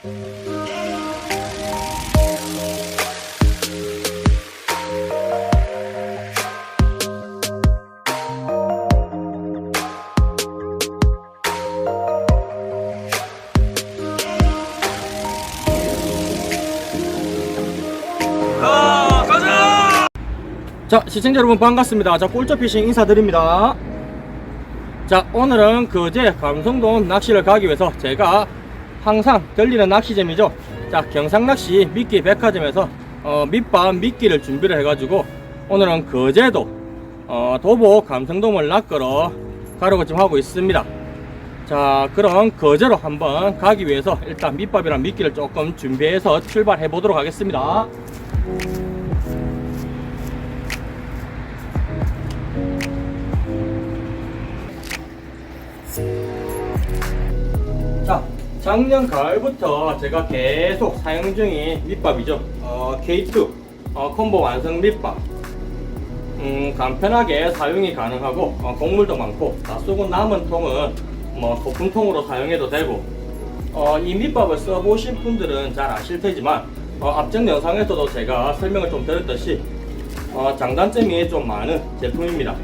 자 시청자 여러분 반갑습니다. 자 꼴쩌피싱 인사드립니다. 자 오늘은 그제 감성동 낚시를 가기 위해서 제가 항상 들리는 낚시점이죠. 자 경상낚시 미끼 백화점에서 어, 밑밥 미끼를 준비를 해가지고 오늘은 그제도 어, 도보 감성동을 낚으러 가려고 지금 하고 있습니다. 자 그럼 거제로 한번 가기 위해서 일단 밑밥이랑 미끼를 조금 준비해서 출발해 보도록 하겠습니다. 자, 작년 가을부터 제가 계속 사용 중인 밑밥이죠. 어, K2 어, 콤보 완성 밑밥. 음, 간편하게 사용이 가능하고 어, 곡물도 많고 다 쏘고 남은 통은 뭐 소품통으로 사용해도 되고 어, 이 밑밥을 써보신 분들은 잘 아실 테지만 어, 앞전 영상에서도 제가 설명을 좀 드렸듯이 어, 장단점이 좀 많은 제품입니다.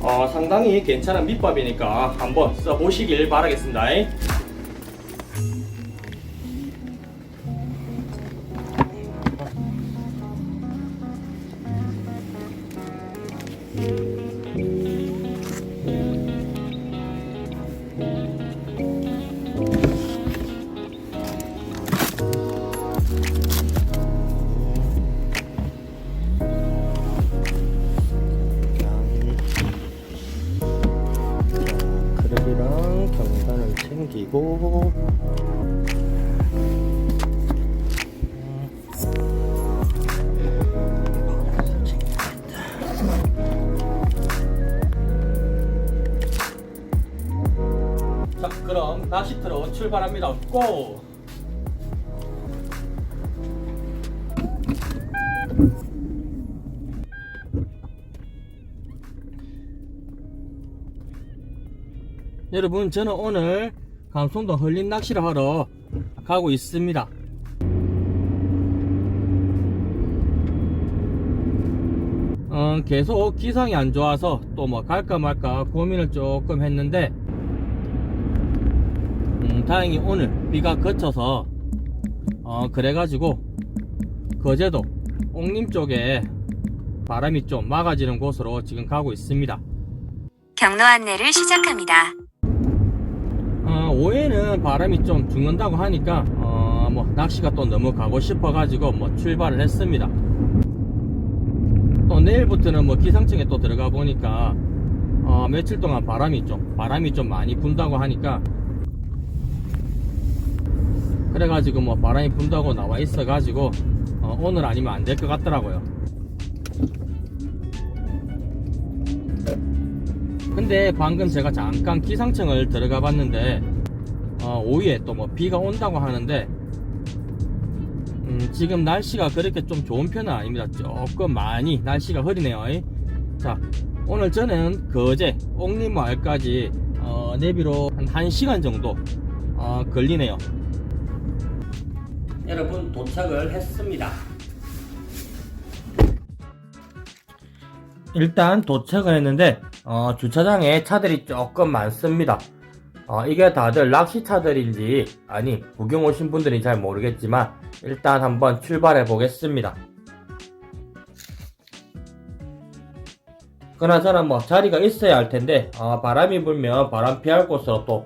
어, 상당히 괜찮은 밑밥이니까 한번 써보시길 바라겠습니다. 낚시터로 출발합니다 고! 여러분 저는 오늘 감성도 헐린 낚시를 하러 가고 있습니다 어, 계속 기상이 안 좋아서 또 뭐 갈까 말까 고민을 조금 했는데 음, 다행히 오늘 비가 그쳐서 어, 그래가지고 거제도 옥림 쪽에 바람이 좀 막아지는 곳으로 지금 가고 있습니다 경로 안내를 시작합니다. 어, 오해는 바람이 좀 죽는다고 하니까 어, 뭐 낚시가 또 너무 가고 싶어가지고 뭐 출발을 했습니다. 또 내일부터는 뭐 기상청에 또 들어가 보니까 어, 며칠 동안 바람이 좀 바람이 좀 많이 분다고 하니까 그래가지고 뭐 바람이 분다고 나와 있어가지고 어, 오늘 아니면 안 될 것 같더라고요. 근데 방금 제가 잠깐 기상청을 들어가 봤는데 어, 오후에 또 뭐 비가 온다고 하는데 음, 지금 날씨가 그렇게 좀 좋은 편은 아닙니다. 조금 많이 날씨가 흐리네요. 자 오늘 저는 거제 옥림마을까지 어, 내비로 한 1시간 정도 어, 걸리네요 여러분 도착을 했습니다 일단 도착을 했는데 어, 주차장에 차들이 조금 많습니다. 어, 이게 다들 낚시차들인지 아니 구경 오신 분들이 잘 모르겠지만 일단 한번 출발해 보겠습니다. 그나저나 뭐 자리가 있어야 할 텐데 어, 바람이 불면 바람 피할 곳으로 또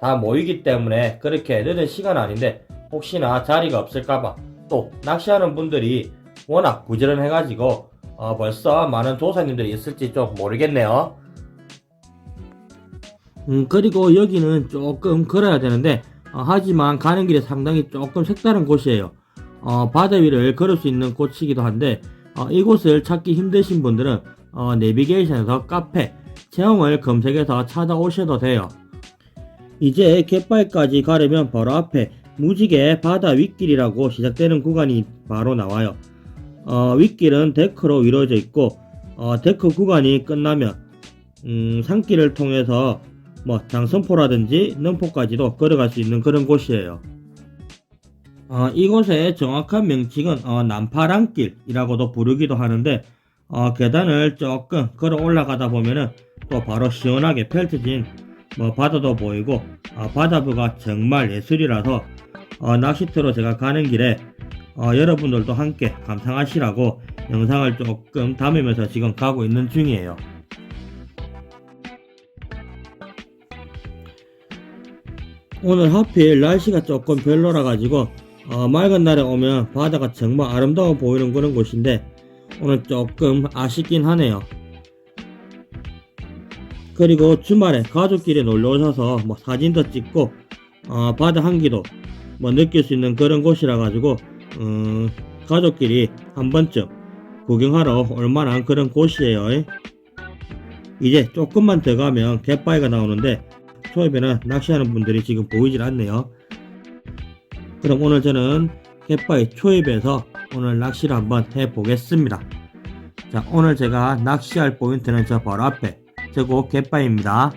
다 모이기 때문에 그렇게 늦은 시간 아닌데 혹시나 자리가 없을까봐 또 낚시하는 분들이 워낙 부지런해가지고 어, 벌써 많은 조사님들이 있을지 좀 모르겠네요. 음, 그리고 여기는 조금 걸어야 되는데, 어, 하지만 가는 길에 상당히 조금 색다른 곳이에요. 어, 바다 위를 걸을 수 있는 곳이기도 한데, 어, 이곳을 찾기 힘드신 분들은, 어, 내비게이션에서 카페, 체험을 검색해서 찾아오셔도 돼요. 이제 갯바위까지 가려면 바로 앞에 무지개 바다 윗길이라고 시작되는 구간이 바로 나와요. 어, 윗길은 데크로 이루어져 있고 어, 데크 구간이 끝나면 음, 산길을 통해서 뭐 장성포라든지 능포까지도 걸어갈 수 있는 그런 곳이에요. 어, 이곳의 정확한 명칭은 어, 남파랑길이라고도 부르기도 하는데 어, 계단을 조금 걸어 올라가다 보면은 또 바로 시원하게 펼쳐진 뭐 바다도 보이고 어, 바다뷰가 정말 예술이라서 어, 낚시터로 제가 가는 길에 어, 여러분들도 함께 감상하시라고 영상을 조금 담으면서 지금 가고 있는 중이에요. 오늘 하필 날씨가 조금 별로라 가지고 어, 맑은 날에 오면 바다가 정말 아름다워 보이는 그런 곳인데 오늘 조금 아쉽긴 하네요. 그리고 주말에 가족끼리 놀러 오셔서 뭐 사진도 찍고 어, 바다 한기도 뭐 느낄 수 있는 그런 곳이라 가지고 음, 가족끼리 한 번쯤 구경하러 올 만한 그런 곳이에요. 이제 조금만 더 가면 갯바위가 나오는데 초입에는 낚시하는 분들이 지금 보이질 않네요. 그럼 오늘 저는 갯바위 초입에서 오늘 낚시를 한번 해보겠습니다. 자, 오늘 제가 낚시할 포인트는 저 바로 앞에 저곳 갯바위입니다.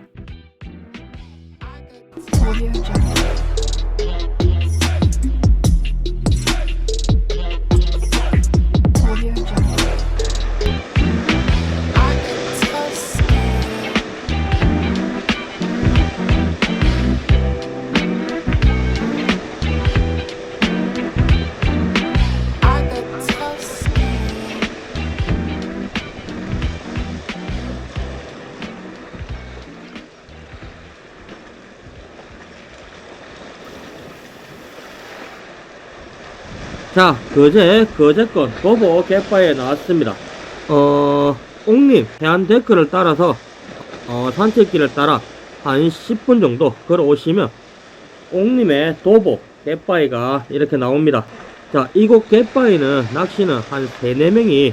자, 그제, 그제껏 도보 갯바에 나왔습니다. 어, 옥림 해안 데크를 따라서, 어, 산책길을 따라 한 10분 정도 걸어오시면, 옥림의 도보 갯바위가 이렇게 나옵니다. 자, 이곳 갯바위는 낚시는 한 3, 4명이,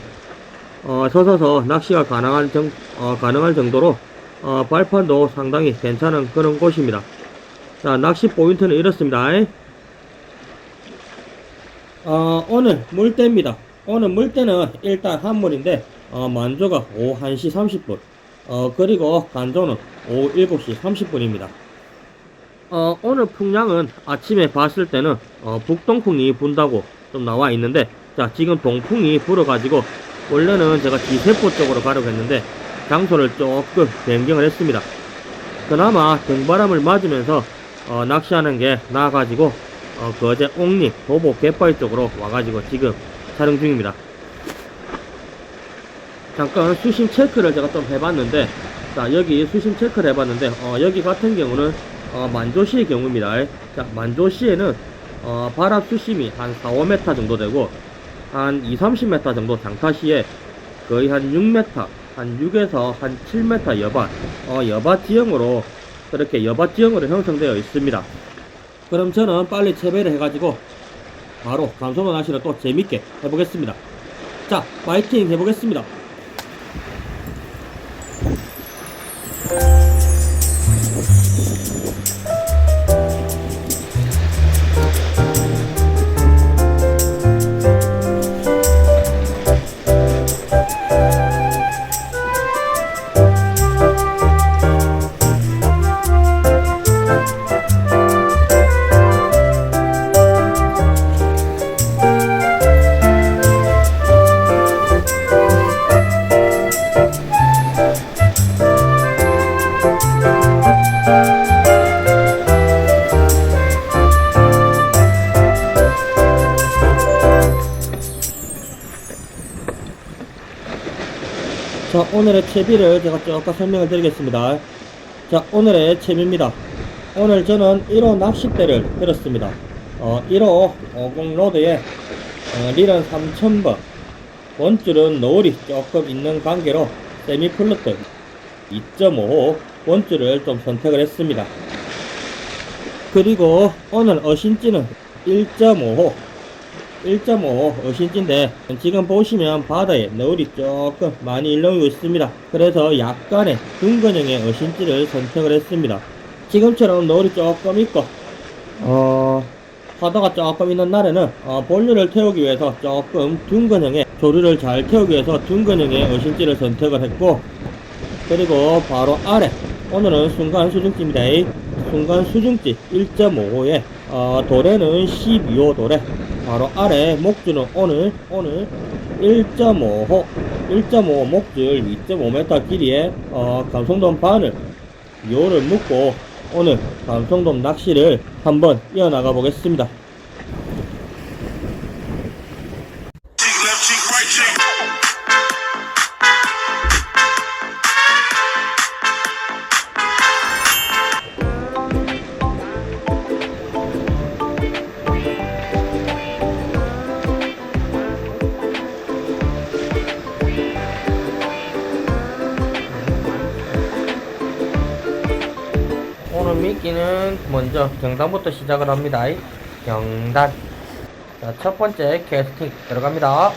어, 서서서 낚시가 가능한 정, 어, 가능할 정도로, 어, 발판도 상당히 괜찮은 그런 곳입니다. 자, 낚시 포인트는 이렇습니다. 어, 오늘 물때입니다. 오늘 물때는 일단 한물인데 어, 만조가 오후 1시 30분 어, 그리고 간조는 오후 7시 30분입니다. 어, 오늘 풍량은 아침에 봤을 때는 어, 북동풍이 분다고 좀 나와 있는데 자 지금 동풍이 불어가지고 원래는 제가 지세포 쪽으로 가려고 했는데 장소를 조금 변경을 했습니다. 그나마 등바람을 맞으면서 어, 낚시하는 게 나아가지고 어, 그 어제 옥립 도보 갯바위 쪽으로 와가지고 지금 촬영 중입니다. 잠깐 수심 체크를 제가 좀 해봤는데 자 여기 수심 체크를 해봤는데 어, 여기 같은 경우는 어, 만조시의 경우입니다. 자 만조시에는 어, 바람 수심이 한 4, 5m 정도 되고 한 2, 30m 정도 장타시에 거의 한 6m 한 6에서 한 7m 여밭 어, 여밭 지형으로 그렇게 여밭 지형으로 형성되어 있습니다. 그럼 저는 빨리 채배를 해가지고 바로 감소도 낚시를 또 재밌게 해보겠습니다. 자, 파이팅 해보겠습니다. 자, 오늘의 채비를 제가 조금 설명을 드리겠습니다. 자, 오늘의 채비입니다. 오늘 저는 1호 낚싯대를 들었습니다. 어, 1호 50 로드에 어, 릴은 3000번, 원줄은 노을이 조금 있는 관계로 세미 플루트 2.5호 원줄을 좀 선택을 했습니다. 그리고 오늘 어신지는 1.5호 1.5 어신지인데 지금 보시면 바다에 너울이 조금 많이 일렁이고 있습니다. 그래서 약간의 둥근형의 어신지를 선택을 했습니다. 지금처럼 너울이 조금 있고 어 바다가 조금 있는 날에는 어, 본류를 태우기 위해서 조금 둥근형의 조류를 잘 태우기 위해서 둥근형의 어신지를 선택을 했고 그리고 바로 아래 오늘은 순간 수중지입니다. 순간 수중지 1.5호에 어, 도래는 12호 도래. 바로 아래 목줄은 오늘 오늘 1.5호 1.5 목줄 2.5m 길이의 어, 감성돔 바늘 요를 묶고 오늘 감성돔 낚시를 한번 이어나가 보겠습니다. 먼저 경단부터 시작을 합니다. 경단. 자, 첫 번째 캐스팅 들어갑니다.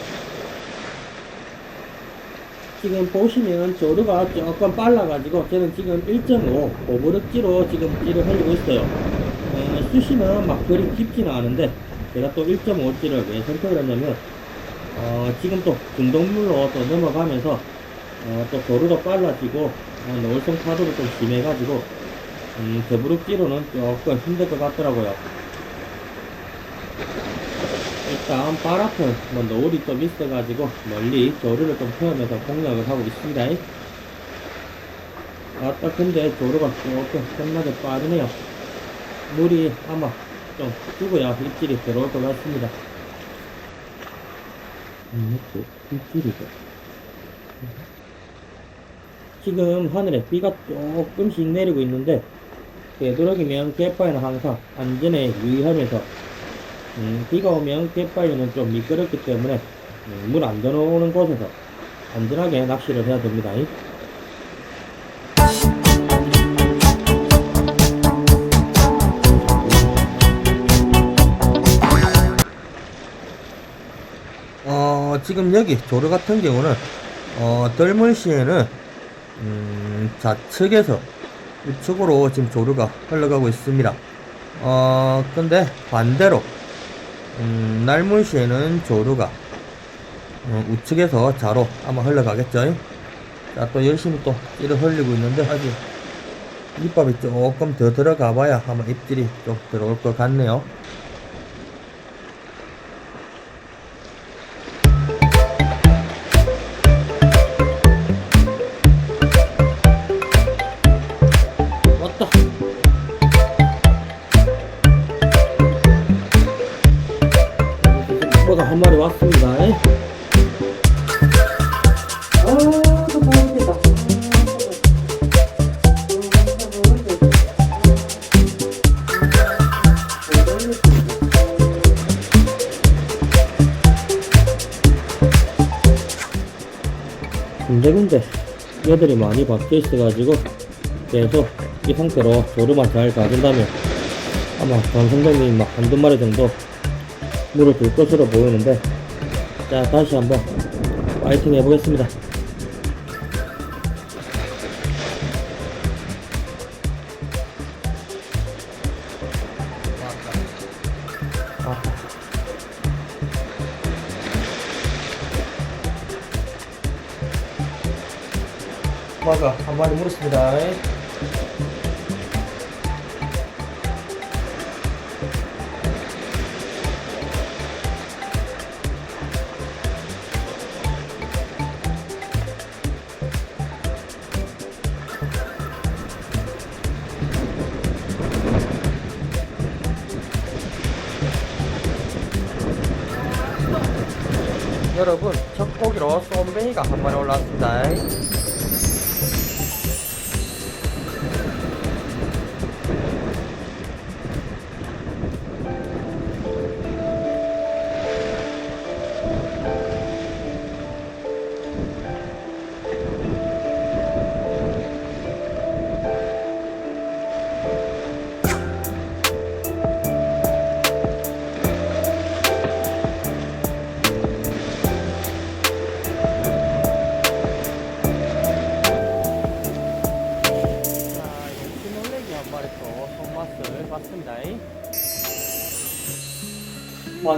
지금 보시면 조류가 조금 빨라가지고 저는 지금 1.5 오버력지로 지금 찌를 흘리고 있어요. 어, 수심은 막 그리 깊지는 않은데 제가 또 1.5찌를 왜 선택을 했냐면 어, 지금 또 중동물로 또 넘어가면서 어, 또 조류가 빨라지고 어, 노을성 파도도 좀 심해가지고 음, 더부룩지로는 조금 힘들 것 같더라고요. 일단 발 앞은 뭐 노을이 좀 있어가지고 멀리 조류를 좀 태우면서 공략을 하고 있습니다. 아따 근데 조류가 조금 겁나게 빠르네요. 물이 아마 좀 죽어야 입질이 들어올 것 같습니다. 음, 또 입질이죠. 지금 하늘에 비가 조금씩 내리고 있는데 되도록이면 갯바위는 항상 안전에 유의하면서 음, 비가 오면 갯바위는 좀 미끄럽기 때문에 음, 물안 들어오는 곳에서 안전하게 낚시를 해야 됩니다. 어, 지금 여기 조류 같은 경우는 어, 덜물 시에는 음, 좌측에서 우측으로 지금 조류가 흘러가고 있습니다. 어, 근데 반대로, 음, 날물 시에는 조류가 어, 우측에서 좌로 아마 흘러가겠죠. 자, 또 열심히 또 찌를 흘리고 있는데 아직 밑밥이 조금 더 들어가 봐야 아마 입질이 좀 들어올 것 같네요. 군데군데 뼈들이 많이 박혀 있어가지고 계속 이 상태로 조류만 잘 가진다면 아마 감성돔이 막 한두 마리 정도 물을 줄 것으로 보이는데 자 다시 한번 파이팅 해보겠습니다 마리 물었습니다. 여러분 첫 고기로 쏨뱅이가 한 마리 올라왔습니다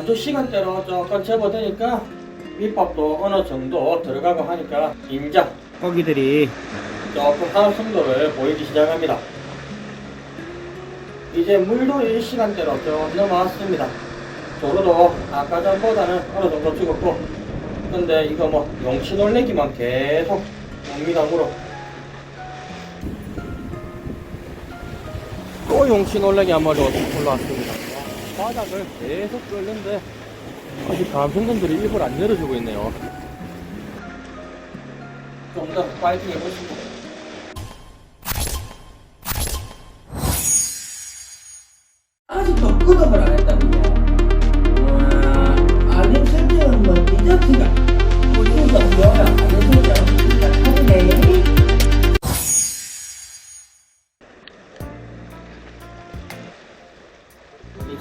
완주 시간대로 조금 접어드니까 밑밥도 어느 정도 들어가고 하니까 인자 고기들이 조금 하강 속도를 보이기 시작합니다. 이제 물도 이 시간대로 좀 넘어왔습니다. 조로도 아까 전보다는 어느 정도 죽었고, 근데 이거 뭐 용치 놀래기만 계속 물어. 또 용치 놀래기 한 마리 올라왔습니다. 바닥을 계속 끓는데 아직 감성돔들이 일부러 안 내려주고 있네요. 좀더 파이팅 해보시고.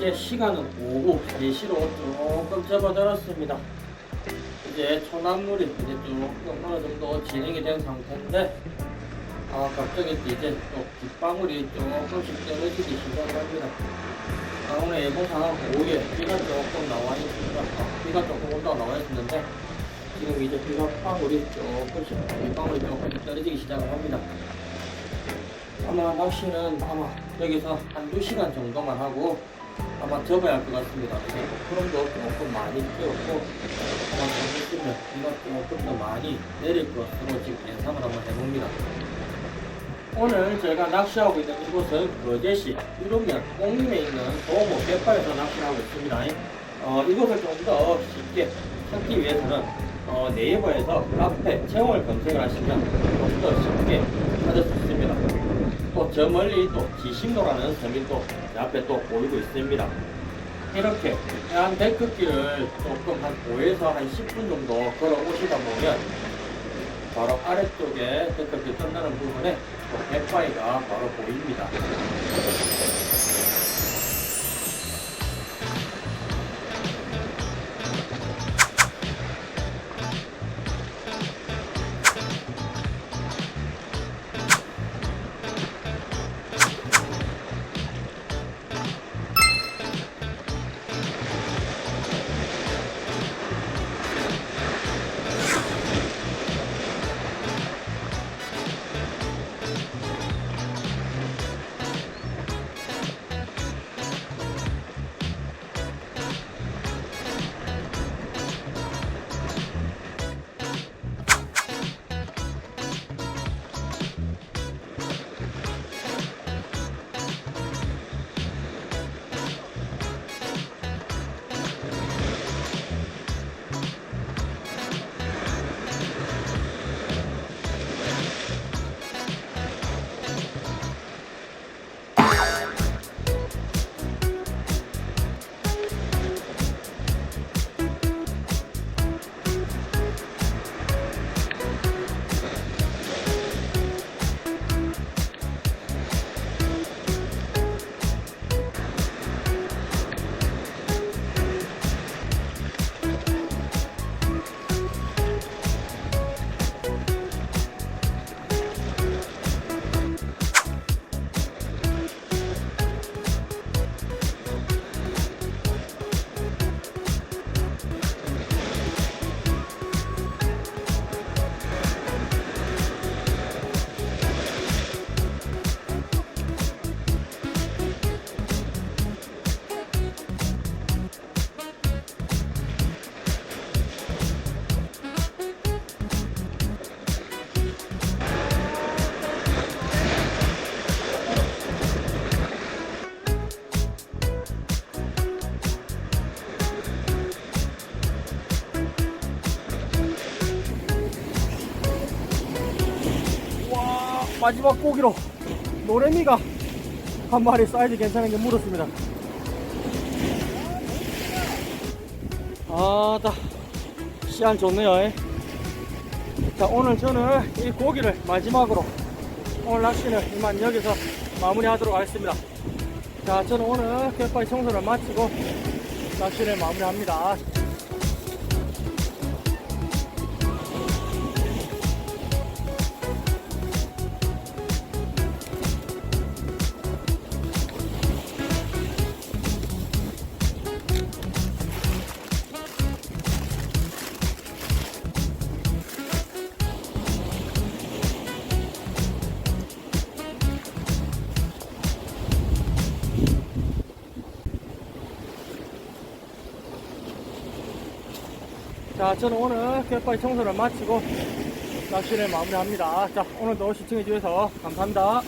이제 시간은 오후 4시로 조금 접어들었습니다. 이제 초남물이 이제 조금 어느 정도 진행이 된 상태인데, 아, 갑자기 이제 또 빗방울이 조금씩 떨어지기 시작합니다. 아, 오늘 예보상 오후에 비가 조금 나와 있습니다. 아, 비가 조금 온다고 나와 있었는데, 지금 이제 비가 방울이 조금씩, 빗방울이 조금씩 떨어지기 시작을 합니다. 아마 낚시는 아마 여기서 한두 시간 정도만 하고 아마 접어야 할 것 같습니다. 구름도 조금 많이 끼었고 아마 좀 있으면 비가 조금 더 많이 내릴 것으로 지금 예상을 한번 해봅니다. 오늘 제가 낚시하고 있는 이곳은 거제시 유로면 꽁림에 있는 도모 갯바에서 낚시를 하고 있습니다. 어, 이곳을 좀 더 쉽게 찾기 위해서는 어, 네이버에서 카페 체험을 검색을 하시면 좀 더 쉽게 찾을 수 있습니다. 또 저 멀리 또 지심로라는 섬이 또제 앞에 또 보이고 있습니다. 이렇게 해안 데크길을 조금 한 5에서 한 10분 정도 걸어 오시다 보면 바로 아래쪽에 데크길 끝나는 부분에 또 갯바위가 바로 보입니다. 마지막 고기로 노래미가 한 마리 사이즈 괜찮은 게 물었습니다. 아따 시안 좋네요. 에. 자 오늘 저는 이 고기를 마지막으로 오늘 낚시는 이만 여기서 마무리하도록 하겠습니다. 자 저는 오늘 갯바위 청소를 마치고 낚시를 마무리합니다. 자, 저는 오늘 갯바위 청소를 마치고 낚시를 마무리합니다. 자, 오늘도 시청해주셔서 감사합니다.